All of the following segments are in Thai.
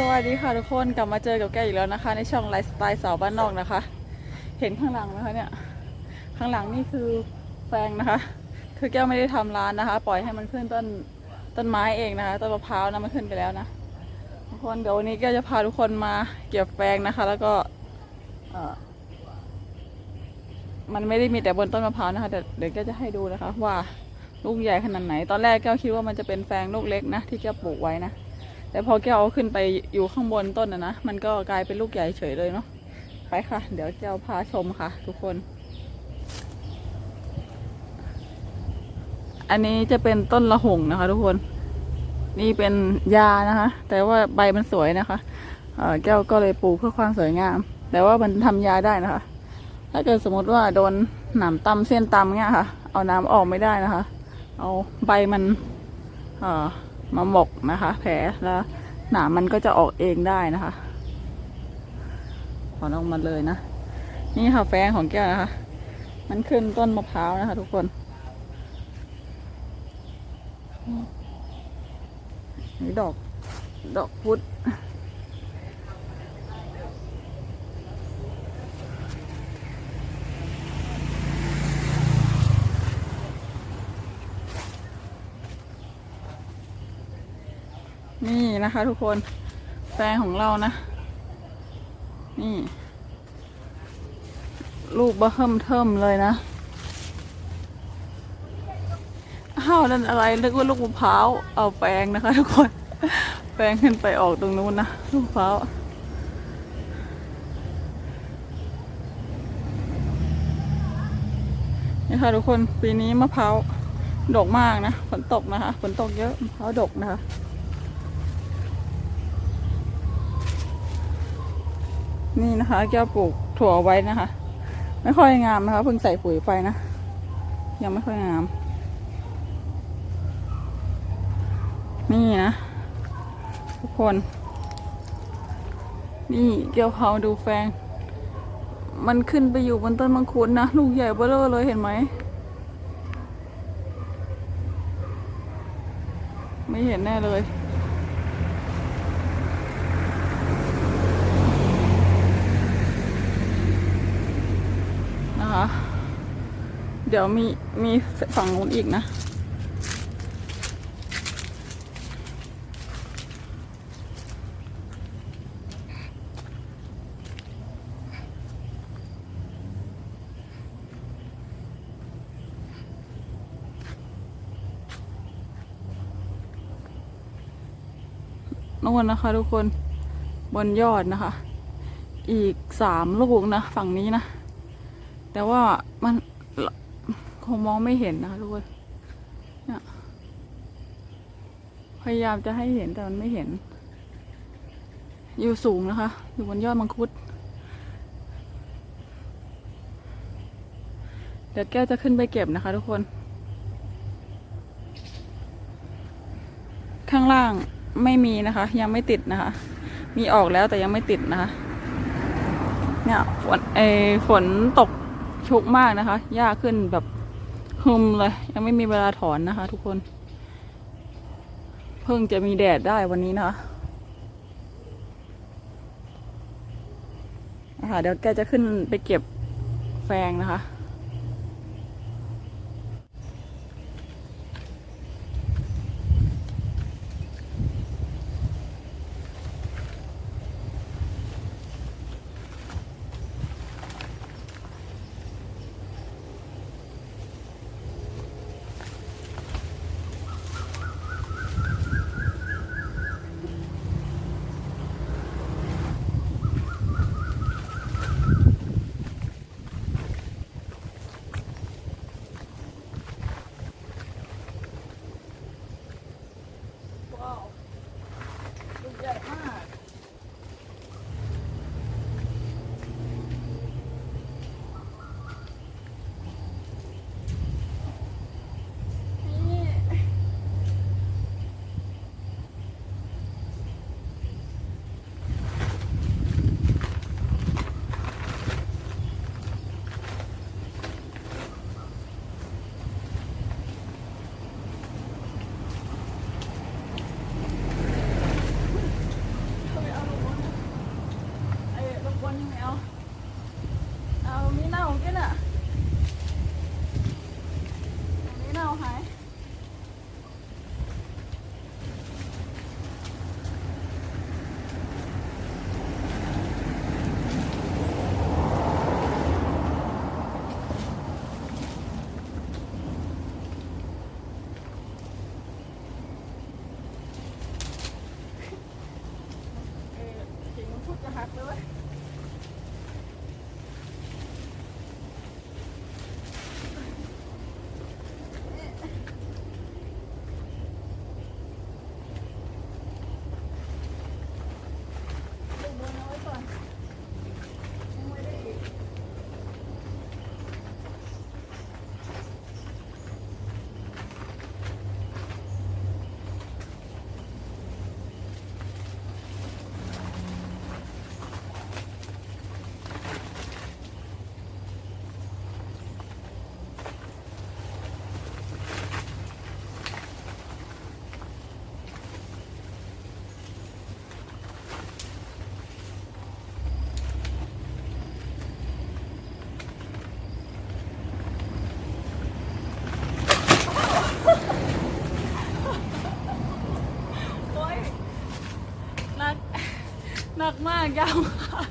สวัสดีค่ะทุกคนกลับมาเจอกับแกอีกแล้วนะคะ ในช่องไลฟ์สไตล์สาวบ้านนอกนะคะ เห็นข้างหลังไหมคะเนี่ยข้างหลังนี่คือแฟงนะคะ คือแก้วไม่ได้ทำร้านนะคะ ปล่อยให้มันขึ้นต้นต้นไม้เองนะคะต้นมะพร้าวนะมันขึ้นไปแล้วนะทุกคนเดี๋ยววันนี้แก้วจะพาทุกคนมาเก็บแฟงนะคะ แล้วก็เออมันไม่ได้มีแต่บนต้นมะพร้าวนะคะแต่เดี๋ยวแก้วจะให้ดูนะคะ ว่าลูกใหญ่ขนาดไหน ตอนแรกแก้วคิดว่ามันจะเป็นแฟงลูกเล็กนะที่แก้วปลูกไว้นะ แต่พอแก้วเอาขึ้นไปอยู่ข้างบนต้นนะนะ มันก็กลายเป็นลูกใหญ่เฉยเลยเนาะ ไปค่ะ เดี๋ยวแก้วพาชมค่ะ ทุกคน อันนี้จะเป็นต้นละหงนะคะ ทุกคน นี่เป็นยานะคะ แต่ว่าใบมันสวยนะคะ แก้วก็เลยปลูกเพื่อความสวยงาม แต่ว่ามันทำยาได้นะคะ ถ้าเกิดสมมติว่าโดนหนามตำเส้นตำเงี้ยค่ะ เอาน้ำออกไม่ได้นะคะ เอาใบมัน เอ่อ มาหมกนะคะ แผลแล้วหนามมันก็จะออกเองได้นะคะถอนออกมาเลยนะ นี่ค่ะแฟงของแก้วนะคะ มันขึ้นต้นมะพร้าวนะคะ ทุกคนนี่ดอก ดอกพุธ นี่นะคะทุกคนแฟงของเรานะ นี่ ลูกบะเทิมเทิมเลยนะอ้าวนั่นอะไรนึกว่าลูกมะพร้าวเอาแปลงนะคะ ทุกคน แปลงขึ้นไปออกตรงนู้นนะลูกมะพร้าวนี่ค่ะทุกคนปีนี้มะพร้าวดกมากนะฝนตกนะคะฝนตกเยอะมะพร้าวดกนะคะ นี่นะคะแก้วปลูกถั่วไว้นะคะ ไม่ค่อยงามนะคะเพิ่งใส่ปุ๋ยไปนะ ยังไม่ค่อยงาม นี่นะ ทุกคน นี่เกี่ยวเขาดูแฟง มันขึ้นไปอยู่บนต้นมังคุดนะ ลูกใหญ่เบ้อเลยเห็นไหม ไม่เห็นแน่เลย นะคะ เดี๋ยวมีมีฝั่งนู้นอีกนะ นู่นนะคะทุกคนบนยอดนะคะ อีกสามลูกนะ ฝั่งนี้นะ แต่ว่ามันคงมองไม่เห็นนะคะทุกคนเนี่ยพยายามจะให้เห็นแต่มันไม่เห็น อยู่สูงนะคะ อยู่บนยอดมังคุด เดี๋ยวแก้วจะขึ้นไปเก็บนะคะทุกคน ข้างล่างไม่มีนะคะ ยังไม่ติดนะคะ มีออกแล้วแต่ยังไม่ติดนะคะ เนี่ยฝนเออฝนตก ชกมากนะคะหญ้าขึ้นแบบหึมเลย ยังไม่มีเวลาถอนนะคะ ทุกคน เพิ่งจะมีแดดได้วันนี้นะคะนะคะเดี๋ยวแกจะขึ้นไปเก็บแฟงนะคะ Miller? หนักมากยาวมาก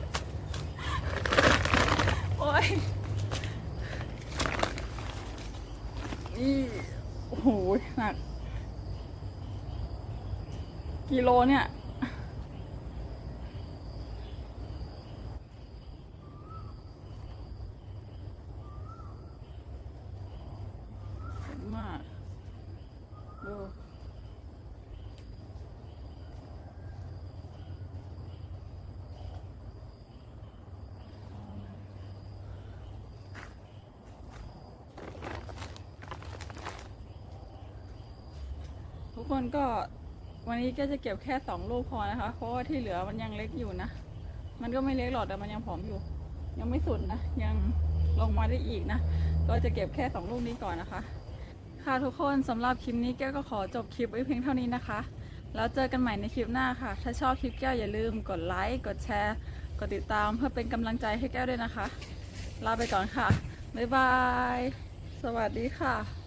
โอ้ยนี่โอ้โหหนัก กิโลเนี่ย เห็นมากดู ทุก คนก็วันนี้ก็จะเก็บแค่สองลูกพอนะคะ เพราะว่าที่เหลือมันยังเล็กอยู่นะ มันก็ไม่เล็กหรอกแต่มันยังผอมอยู่ ยังไม่สุดนะ ยังลงมาได้อีกนะ ก็จะเก็บแค่สองลูกนี้ก่อนนะคะ ค่ะทุกคนสำหรับคลิปนี้แก้วก็ขอจบคลิปไว้เพียงเท่านี้นะคะ แล้วเจอกันใหม่ในคลิปหน้าค่ะ ถ้าชอบคลิปแก้วอย่าลืมกดไลค์ กดแชร์ กดติดตามเพื่อเป็นกำลังใจให้แก้วด้วยนะคะ ลาไปก่อนค่ะ บ๊ายบาย สวัสดีค่ะ